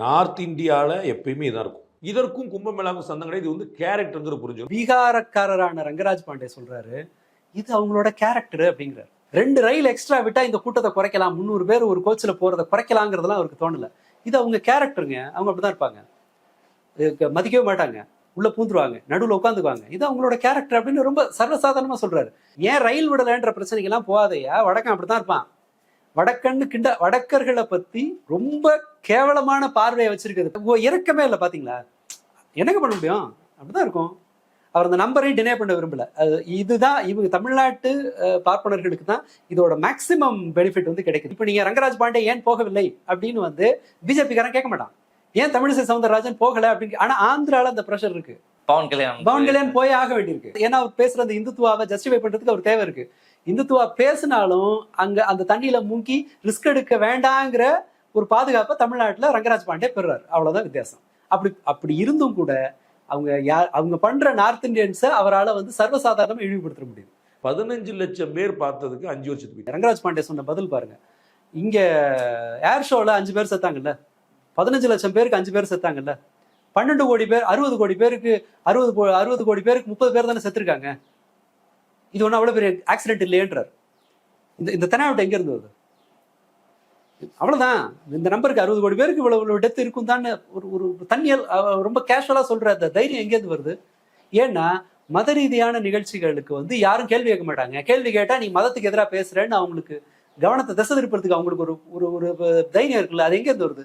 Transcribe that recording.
North இந்தியாவில் எப்பயுமே இதான் இருக்கும். இதற்கும் கும்பமேளாவுக்கும் சந்தம் கிடையாது இது வந்து கேரக்டருங்கிற புரிஞ்சு பீகாரக்காரரான ரங்கராஜ் பாண்டே சொல்றாரு இது அவங்களோட கேரக்டர் அப்படிங்கிறார். ரெண்டு ரயில் எக்ஸ்ட்ரா விட்டா இந்த கூட்டத்தை குறைக்கலாம் முந்நூறு பேர் ஒரு கோச்சில் போறதை குறைக்கலாங்கிறதெல்லாம் அவருக்கு தோணல. இது அவங்க கேரக்டருங்க அவங்க அப்படிதான் இருப்பாங்க. மதிக்கவே மாட்டாங்க. உள்ள பூந்துருவாங்க நடுவில் உட்காந்துக்குவாங்க. இது அவங்களோட கேரக்டர் அப்படின்னு ரொம்ப சர்வசாதாரணமா சொல்றாரு. ஏன் ரயில் விடலைன்ற பிரச்சனைக்கெல்லாம் போகாதையா வடக்கம் அப்படித்தான் இருப்பான். வடக்கன்னு கிண்ட வடக்கர்களை பத்தி ரொம்ப கேவலமான பார்வையை வச்சிருக்குது இறக்கமே இல்லை பாத்தீங்களா? என்னங்க பண்ண முடியும்? அப்படிதான் இருக்கும். அவர் அந்த நம்பரையும் டினே பண்ண விரும்பல. அது இதுதான் இவங்க தமிழ்நாட்டு பார்ப்பனர்களுக்கு தான் இதோட மேக்சிமம் பெனிஃபிட் வந்து கிடைக்குது. இப்போ நீங்க ரங்கராஜ் பாண்டே ஏன் போகவில்லை? அப்படின்னு வந்து பிஜேபிக்காரன் கேட்க மாட்டான். ஏன் தமிழிசை சவுந்தரராஜன் போகல? அப்படின்னு ஆனா ஆந்திரால அந்த ப்ரெஷர் இருக்கு. பவன் கல்யாணம் பவன் கல்யாண் போய் ஆக வேண்டியிருக்கு. ஏன்னா அவர் பேசுற அந்த இந்துத்துவாவை ஜஸ்டிஃபை பண்றதுக்கு அவர் தேவை இருக்கு. இந்துத்துவா பேசினாலும் அங்க அந்த தண்ணியில மூங்கி ரிஸ்க் எடுக்க வேண்டாங்கிற ஒரு பாதுகாப்பை தமிழ்நாட்டுல ரங்கராஜ் பாண்டே பெறுறாரு. அவ்வளவுதான் வித்தியாசம். அப்படி அப்படி இருந்தும் கூட அவங்க யார் அவங்க பண்ற நார்த் இந்தியன்ஸை அவரால் வந்து சர்வசாதாரணமா இழிவுபடுத்த முடியுது. பதினஞ்சு லட்சம் பேர் பார்த்ததுக்கு அஞ்சு வருஷத்துக்கு ரங்கராஜ் பாண்டே சொன்ன பதில் பாருங்க. இங்க ஏர் ஷோல அஞ்சு பேர் செத்தாங்கல்ல? பதினஞ்சு லட்சம் பேருக்கு அஞ்சு பேர் செத்தாங்கல்ல? பன்னெண்டு கோடி பேர் அறுபது கோடி பேருக்கு அறுபது கோ- அறுபது கோடி பேருக்கு முப்பது பேர் தானே செத்துருக்காங்க. இது ஒன்றும் அவ்வளோ பெரிய ஆக்சிடென்ட் இல்லையன்றார். இந்த இந்த தெனாவட்டை எங்கேருந்து வருது? அவ்வளோதான் இந்த நம்பருக்கு அறுபது கோடி பேருக்கு இவ்வளோ இவ்வளோ டெத் இருக்கும் தான் ஒரு ஒரு தண்ணியல் ரொம்ப கேஷுவலாக சொல்கிற அந்த தைரியம் எங்கேருந்து வருது? ஏன்னா மத ரீதியான நிகழ்ச்சிகளுக்கு வந்து யாரும் கேள்வி கேட்க மாட்டாங்க. கேள்வி கேட்டால் நீ மதத்துக்கு எதிராக பேசுகிறேன்னு அவங்களுக்கு கவனத்தை திசை திருப்பறதுக்கு அவங்களுக்கு ஒரு ஒரு ஒரு தைரியம் இருக்குல்ல அது எங்கேருந்து வருது?